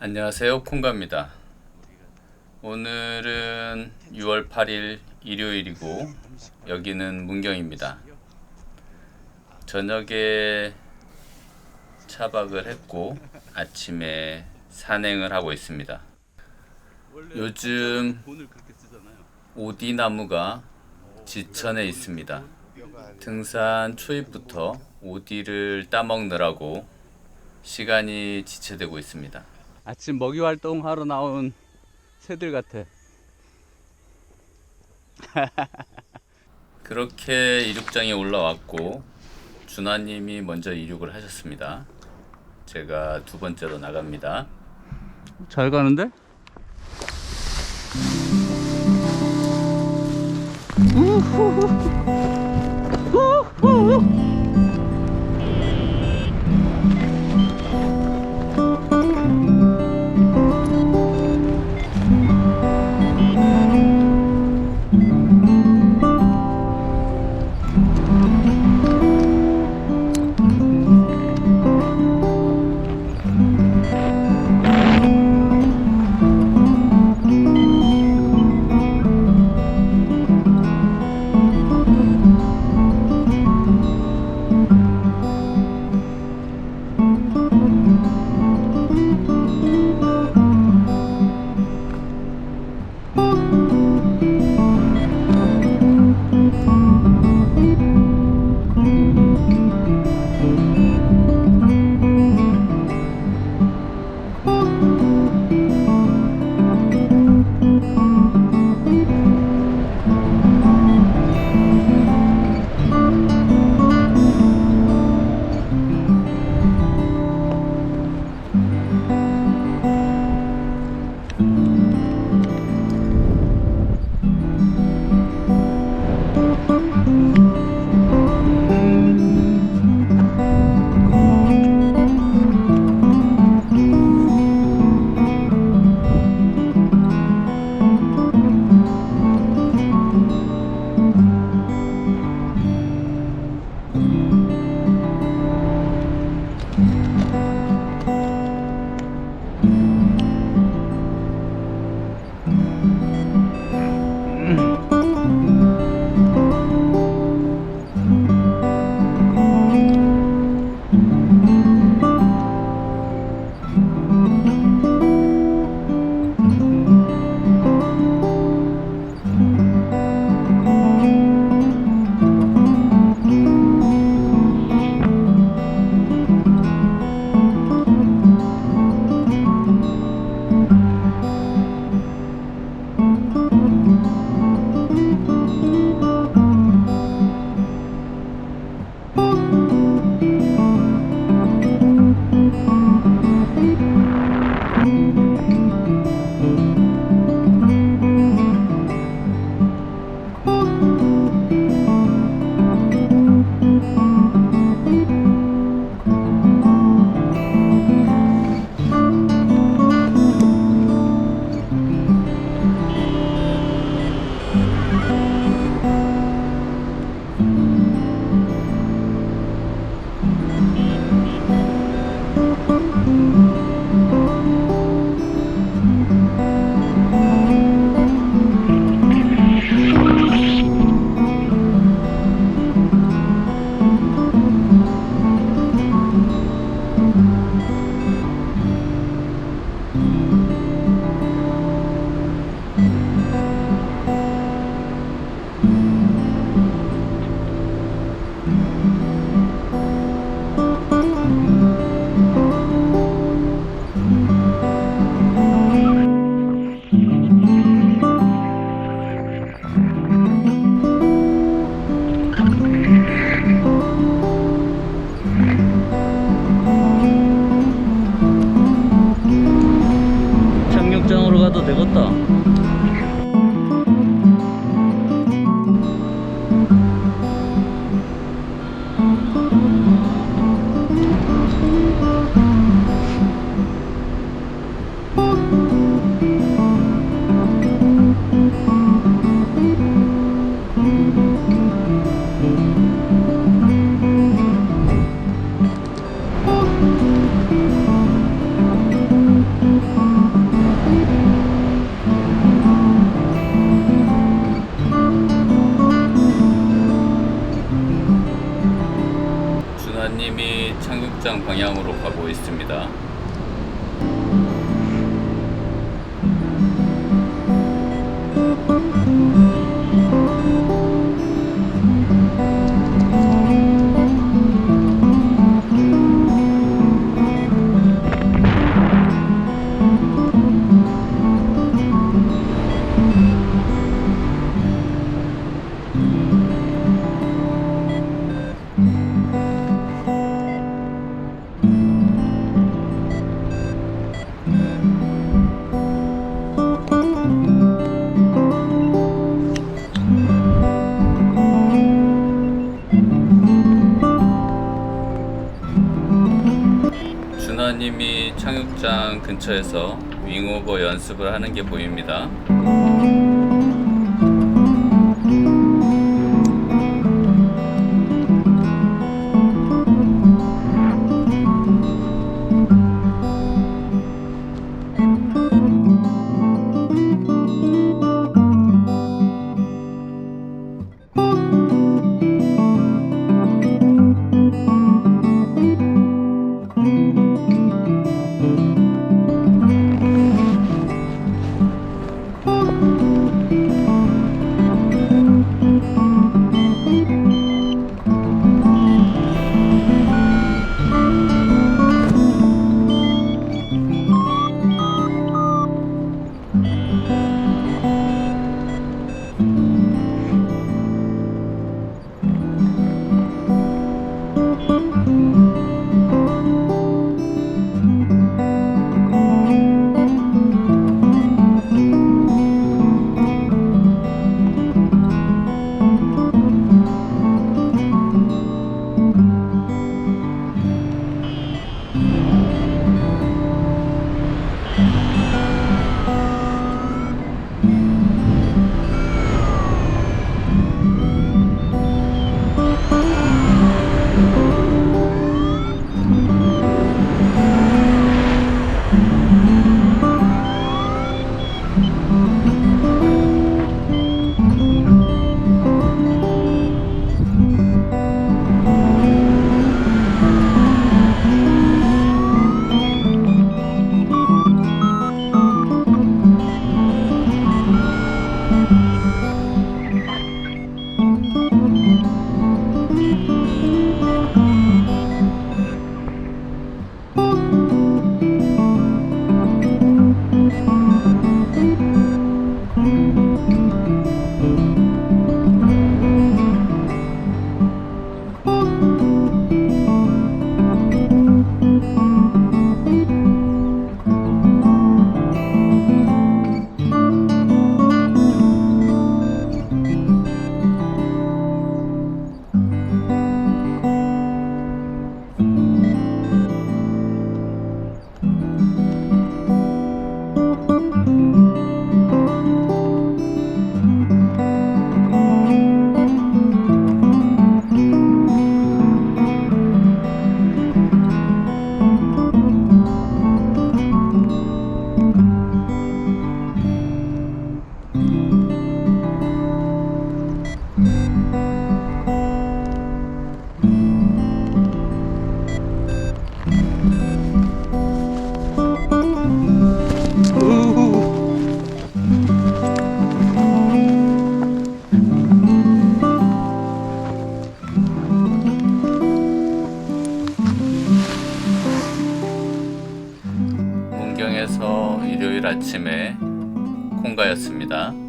안녕하세요 콩가입니다. 오늘은 6월 8일 일요일이고 여기는 문경입니다. 저녁에 차박을 했고 아침에 산행을 하고 있습니다. 요즘 오디나무가 지천에 있습니다. 등산 초입부터 오디를 따먹느라고 시간이 지체되고 있습니다 아침 먹이 활동하러 나온 새들 같아. 그렇게 이륙장에 올라왔고 준하님이 먼저 이륙을 하셨습니다. 제가 두 번째로 나갑니다. 잘 가는데? 준하님이 착륙장 근처에서 윙오버 연습을 하는 게 보입니다. 아침에 콩가였습니다.